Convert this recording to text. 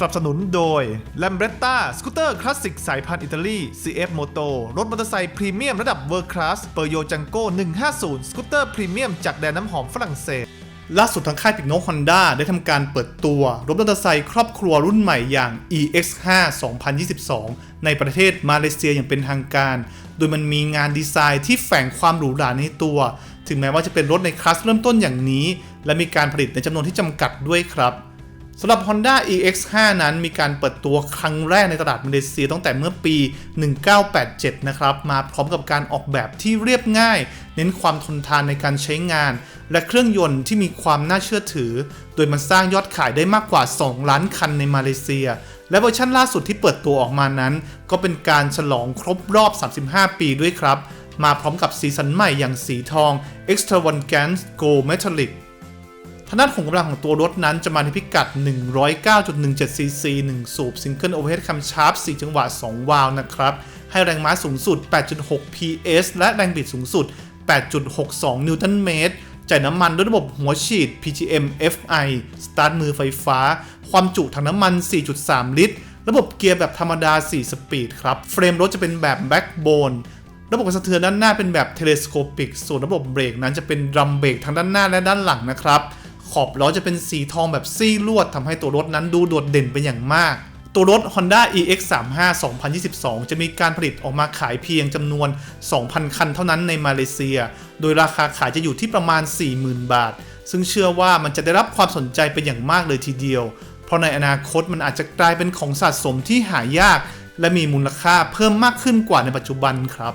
สนับสนุนโดย l a m b r e t t a สกูตเตอร์คลาสสิกสายพันธุ์อิตาลี CF Moto รถมอเตอร์ไซค์พรีเมียมระดับเวอร์คลาสเปอร์โยจังโก้150 สกูตเตอร์พรีเมียมจากแดนน้ำหอมฝรั่งเศสล่าสุดทางค่ายปิกโนฮอนด้าได้ทำการเปิดตัวรถมอเตอร์ไซค์ครอบครัวรุ่นใหม่อย่าง EX5 2022 ในประเทศมาเลเซียอย่างเป็นทางการ โดยมันมีงานดีไซน์ที่แฝงความหรูหราในตัว ถึงแม้ว่าจะเป็นรถในคลาสเริ่มต้นอย่างนี้ และมีการผลิตในจำนวนที่จำกัดด้วยครับ สำหรับ Honda EX5 นั้นมีการเปิดตัวครั้งแรกในตลาดมาเลเซียตั้งแต่เมื่อปี 1987 นะครับ มาพร้อมกับการออกแบบที่เรียบง่าย เน้นความทนทานในการใช้งาน และเครื่องยนต์ที่มีความน่าเชื่อถือ โดยมันสร้างยอดขายได้มากกว่า 2 ล้านคันในมาเลเซีย และเวอร์ชันล่าสุดที่เปิดตัวออกมานั้น ก็เป็นการฉลองครบรอบ 35 ปีด้วยครับ มาพร้อมกับสีสันใหม่อย่างสีทอง Extravagance Gold Metallic ทางด้านของกำลังของตัวรถนั้นจะมาในพิกัด 109.17ซีซี1สูบซิงเกิลโอเวอร์เฮดคัมชาร์ป4จังหวะ 2 วาล์วนะครับ ให้แรงม้าสูงสุด 8.6 PS และแรงบิดสูงสุด 8.62 นิวตันเมตรจ่ายน้ำมันด้วยระบบหัวฉีด PGM FI สตาร์ทมือไฟฟ้า ความจุถังน้ำมัน 4.3 ลิตร ระบบเกียร์แบบธรรมดา 4 สปีดครับ เฟรมรถจะเป็นแบบแบ็กโบนระบบกระสะเทือนด้านหน้าเป็นแบบเทเลสโคปิก ส่วนระบบเบรกนั้นจะเป็นดรัมเบรกทั้งด้านหน้าและด้านหลังนะครับ ขอบล้อจะเป็นสีทองแบบซี่ลวดทำให้ตัวรถนั้นดูโดดเด่นเป็นอย่างมาก ตัวรถ Honda EX35 2022 จะมีการผลิตออกมาขายเพียงจำนวน 2,000 คันเท่านั้นในมาเลเซีย โดยราคาขายจะอยู่ที่ประมาณ 40,000 บาท ซึ่งเชื่อว่ามันจะได้รับความสนใจเป็นอย่างมากเลยทีเดียว เพราะในอนาคตมันอาจจะกลายเป็นของสะสมที่หายาก และมีมูลค่าเพิ่มมากขึ้นกว่าในปัจจุบันครับ